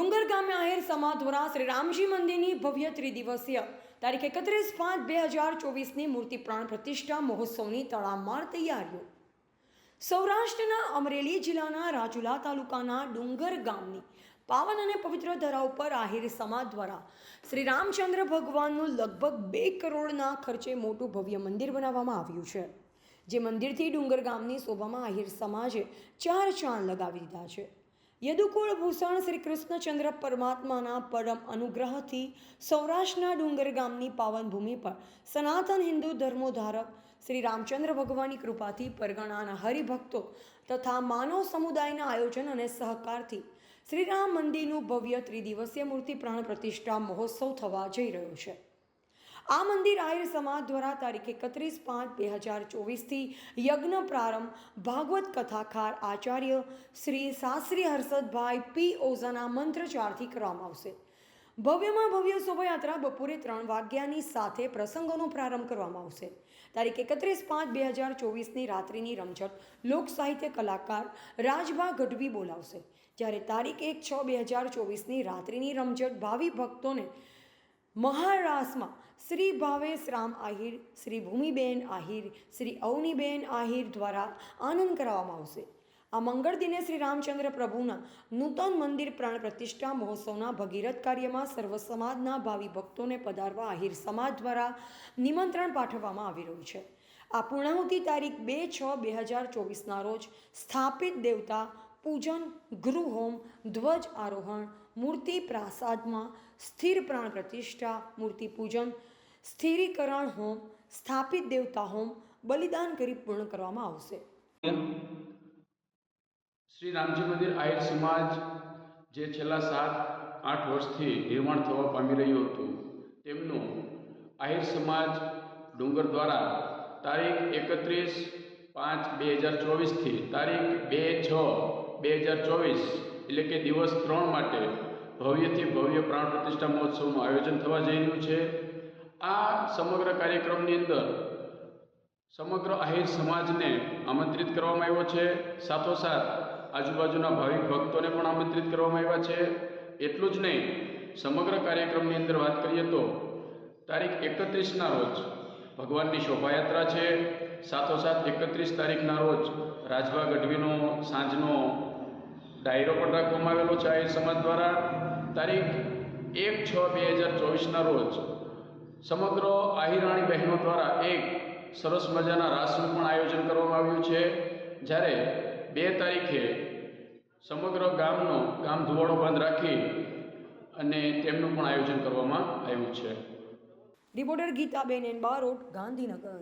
ડુંગર ગામે આહિર સમાજ દ્વારા શ્રી રામજી મંદિરની ભવ્ય ત્રિદિવસીય તારીખ એકત્રીસ પાંચ બે હજાર ચોવીસની મૂર્તિ પ્રાણ પ્રતિષ્ઠા મહોત્સવની તળામાર તૈયારીઓ. સૌરાષ્ટ્રના અમરેલી જિલ્લાના રાજુલા તાલુકાના ડુંગર ગામની પાવન અને પવિત્ર ધરા ઉપર આહિર સમાજ દ્વારા શ્રી રામચંદ્ર ભગવાનનું લગભગ બે કરોડના ખર્ચે મોટું ભવ્ય મંદિર બનાવવામાં આવ્યું છે, જે મંદિરથી ડુંગર ગામની શોભામાં આહિર સમાજે ચાર ચાંદ લગાવી દીધા છે. યદુકુળ ભૂષણ શ્રી કૃષ્ણચંદ્ર પરમાત્માના પરમ અનુગ્રહથી સૌરાષ્ટ્રના ડુંગર ગામની પાવન ભૂમિ પર સનાતન હિન્દુ ધર્મોધારક શ્રી રામચંદ્ર ભગવાનની કૃપાથી પરગણાના હરિભક્તો તથા માનવ સમુદાયના આયોજન અને સહકારથી શ્રી રામ મંદિરનું ભવ્ય ત્રિદિવસીય મૂર્તિ પ્રાણ પ્રતિષ્ઠા મહોત્સવ થવા જઈ રહ્યો છે. આ મંદિર આહિર સમાજ દ્વારા તારીખ એકત્રીસ પાંચ બે હજાર ચોવીસથી યજ્ઞ પ્રારંભ ભાગવત કથાકાર આચાર્ય શ્રી શાસ્ત્રી હર્ષદભાઈ પી ઓઝાના મંત્રચારથી કરવામાં આવશે. ભવ્યમાં ભવ્ય શોભાયાત્રા બપોરે ત્રણ વાગ્યાની સાથે પ્રસંગોનો પ્રારંભ કરવામાં આવશે. તારીખ એકત્રીસ પાંચ બે હજાર ચોવીસની રાત્રિની રમઝટ લોક સાહિત્ય કલાકાર રાજભા ગઢવી બોલાવશે. જ્યારે તારીખ એક છ બે હજાર ચોવીસની રાત્રિની રમઝટ ભાવિ ભક્તોને મહારાસમાં શ્રી ભાવેશ રામ આહિર, શ્રી ભૂમિબેન આહિર, શ્રી અવનીબેન આહિર દ્વારા આનંદ કરાવવામાં આવશે. આ મંગળ દિને શ્રી રામચંદ્ર પ્રભુના નૂતન મંદિર પ્રાણ પ્રતિષ્ઠા મહોત્સવના ભગીરથ કાર્યમાં સર્વ સમાજના ભાવિ ભક્તોને પધારવા આહિર સમાજ દ્વારા નિમંત્રણ પાઠવવામાં આવી રહ્યું છે. આ પૂર્ણાહુતિ તારીખ બે છ બે હજાર ચોવીસના રોજ સ્થાપિત દેવતા પૂજન, ગૃહોમ, ધ્વજ આરોહણ, મૂર્તિ પ્રાસાદમાં સ્થિર પ્રાણ પ્રતિષ્ઠા, મૂર્તિ પૂજન, સ્થિરીકરણ હોમ, સ્થાપિત દેવતા હોમ, બલિદાન કરી પૂર્ણ કરવામાં આવશે. શ્રી રામજી મંદિર આહિર સમાજ જે છેલ્લા સાત, આઠ વર્ષથી નિર્માણ થવા પામી રહ્યું હતું, તેમનું આહિર સમાજ ડુંગર દ્વારા તારીખ એકત્રીસ પાંચ બે હજાર ચોવીસથી તારીખ બે છ બે હજાર ચોવીસ, એટલે કે દિવસ ત્રણ માટે ભવ્યથી ભવ્ય પ્રાણ પ્રતિષ્ઠા મહોત્સવનું આયોજન થવા જઈ રહ્યું છે. આ સમગ્ર કાર્યક્રમની અંદર સમગ્ર આહિર સમાજને આમંત્રિત કરવામાં આવ્યો છે. સાથોસાથ આજુબાજુના ભાવિક ભક્તોને પણ આમંત્રિત કરવામાં આવ્યા છે. એટલું જ નહીં, સમગ્ર કાર્યક્રમની અંદર વાત કરીએ તો તારીખ એકત્રીસના રોજ ભગવાનની શોભાયાત્રા છે. સાથોસાથ એકત્રીસ તારીખના રોજ રાજભા ગઢવીનો સાંજનો ડાયરો પણ રાખવામાં આવેલો છે આહિર સમાજ દ્વારા. તારીખ એક છ બે હજાર ચોવીસના રોજ સમગ્ર આહિરાણી બહેનો દ્વારા એક સરસ મજાના રાસનું પણ આયોજન કરવામાં આવ્યું છે. જ્યારે બે તારીખે સમગ્ર ગામનો ગામ ધુવાડો બંધ રાખી અને તેમનું પણ આયોજન કરવામાં આવ્યું છે. Reporter Geetaben N Barot, Gandhinagar.